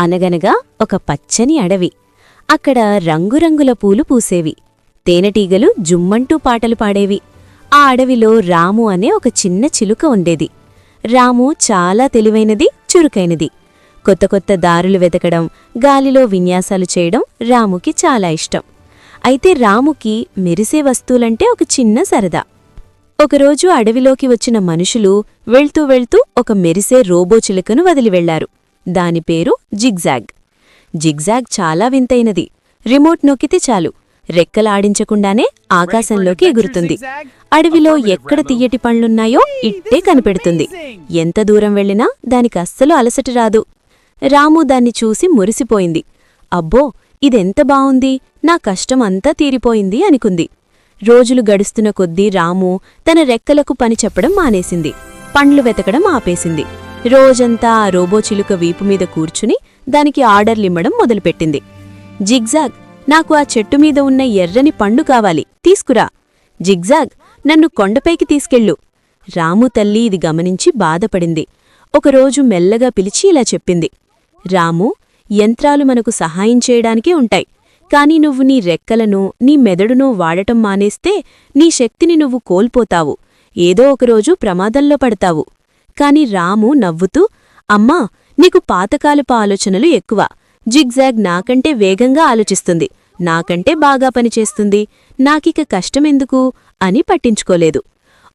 అనగనగా ఒక పచ్చని అడవి. అక్కడ రంగురంగుల పూలు పూసేవి. తేనెటీగలు జుమ్మంటూ పాటలు పాడేవి. ఆ అడవిలో రాము అనే ఒక చిన్న చిలుక ఉండేది. రాము చాలా తెలివైనది చురుకైనది. కొత్త కొత్త దారులు వెతకడం గాలిలో విన్యాసాలు చేయడం రాముకి చాలా ఇష్టం. అయితే రాముకి మెరిసే వస్తువులంటే ఒక చిన్న సరదా. ఒకరోజు అడవిలోకి వచ్చిన మనుషులు వెళ్తూ వెళ్తూ ఒక మెరిసే రోబో చిలుకను వదిలివెళ్ళారు దాని పేరు జిగ్జాగ్. జిగ్జాగ్ చాలా వింతైనది. రిమోట్ నొక్కితే చాలు. రెక్కలాడించకుండానే ఆకాశంలోకి ఎగురుతుంది. అడవిలో ఎక్కడ తీయటి పండ్లున్నాయో ఇట్టే కనిపెడుతుంది. ఎంత దూరం వెళ్ళినా దానికి అస్సలు అలసట రాదు. రాము దాన్ని చూసి మురిసిపోయింది. అబ్బో ఇదెంత బావుంది? నా కష్టం అంతా తీరిపోయింది అనుకుంది. రోజులు గడుస్తున్న కొద్దీ రాము తన రెక్కలకు పని చెప్పడం మానేసింది. పండ్లు వెతకడం ఆపేసింది. రోజంతా ఆ రోబో చిలుక వీపు మీద కూర్చుని దానికి ఆర్డర్లిమ్మడం మొదలుపెట్టింది. జిగ్జాగ్ నాకు ఆ చెట్టు మీద ఉన్న ఎర్రని పండు కావాలి. తీసుకురా. జిగ్జాగ్ నన్ను కొండపైకి తీసుకెళ్ళు. రాము తల్లి ఇది గమనించి బాధపడింది. ఒకరోజు మెల్లగా పిలిచి ఇలా చెప్పింది. రాము యంత్రాలు మనకు సహాయం చేయడానికే ఉంటాయి. కాని నువ్వు నీ రెక్కలను నీ మెదడును వాడటం మానేస్తే నీ శక్తిని నువ్వు కోల్పోతావు. ఏదో ఒకరోజు ప్రమాదంలో పడతావు. కాని రాము నవ్వుతూ అమ్మా నీకు పాతకాలపు ఆలోచనలు ఎక్కువ. జిగ్జాగ్ నాకంటే వేగంగా ఆలోచిస్తుంది. నాకంటే బాగా పనిచేస్తుంది. నాకిక కష్టమెందుకు? అని పట్టించుకోలేదు.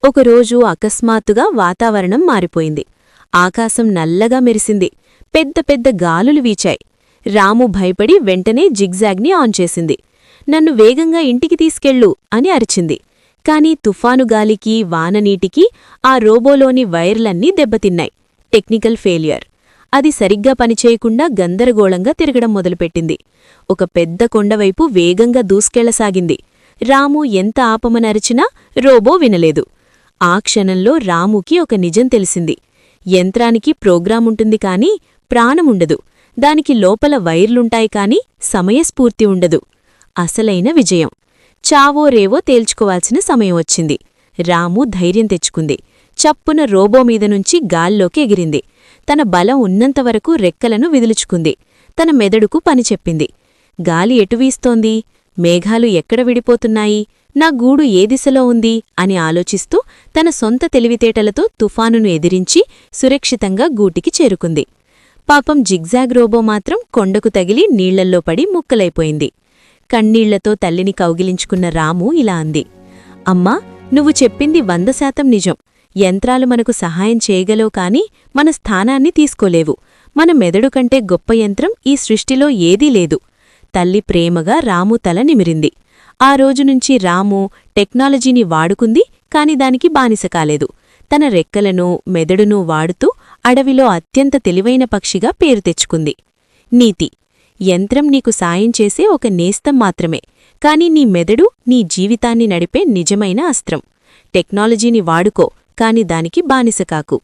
ఒకరోజు అకస్మాత్తుగా వాతావరణం మారిపోయింది. ఆకాశం నల్లగా మెరిసింది. పెద్ద పెద్ద గాలులు వీచాయి. రాము భయపడి వెంటనే జిగ్జాగ్ని ఆన్ చేసింది. నన్ను వేగంగా ఇంటికి తీసుకెళ్ళు అని అరిచింది. కాని తుఫాను గాలికి వాననీటికి ఆ రోబోలోని వైర్లన్నీ దెబ్బతిన్నాయి. Technical failure. అది సరిగ్గా పనిచేయకుండా గందరగోళంగా తిరగడం మొదలుపెట్టింది. ఒక పెద్ద కొండవైపు వేగంగా దూసుకెళ్ళసాగింది. రాము ఎంత ఆపమనరిచినా రోబో వినలేదు. ఆ క్షణంలో రాముకి ఒక నిజం తెలిసింది. యంత్రానికి ప్రోగ్రాముంటుంది కాని ప్రాణముండదు దానికి లోపల వైర్లుంటాయి కాని సమయస్ఫూర్తి ఉండదు. అసలైన విజయం. చావో రేవో తేల్చుకోవాల్సిన సమయం వచ్చింది. రాము ధైర్యం తెచ్చుకుంది. చప్పున రోబో మీద నుంచి గాల్లోకి ఎగిరింది. తన బలం ఉన్నంతవరకు రెక్కలను విదిలుచుకుంది. తన మెదడుకు పని చెప్పింది. గాలి ఎటు వీస్తోంది? మేఘాలు ఎక్కడ విడిపోతున్నాయి? నా గూడు ఏ దిశలో ఉంది? అని ఆలోచిస్తూ తన సొంత తెలివితేటలతో తుఫానును ఎదిరించి సురక్షితంగా గూటికి చేరుకుంది. పాపం జిగ్జాగ్ రోబో మాత్రం కొండకు తగిలి నీళ్ళల్లో పడి ముక్కలైపోయింది. కన్నీళ్ళతో తల్లిని కౌగిలించుకున్న రాము ఇలా అంది. అమ్మా నువ్వు చెప్పింది వంద శాతం నిజం. యంత్రాలు మనకు సహాయం చేయగలవు కాని మన స్థానాన్ని తీసుకోలేవు. మన మెదడు కంటే గొప్ప యంత్రం ఈ సృష్టిలో ఏదీ లేదు. తల్లి ప్రేమగా రాము తల నిమిరింది. ఆ రోజునుంచి రాము టెక్నాలజీని వాడుకుంది కాని దానికి బానిస కాలేదు. తన రెక్కలను మెదడును వాడుతూ అడవిలో అత్యంత తెలివైన పక్షిగా పేరు తెచ్చుకుంది. నీతి యంత్రం నీకు సాయం చేసే ఒక నేస్తం మాత్రమే. కాని నీ మెదడు నీ జీవితాన్ని నడిపే నిజమైన అస్త్రం. టెక్నాలజీని వాడుకో కాని దానికి బానిసకాకు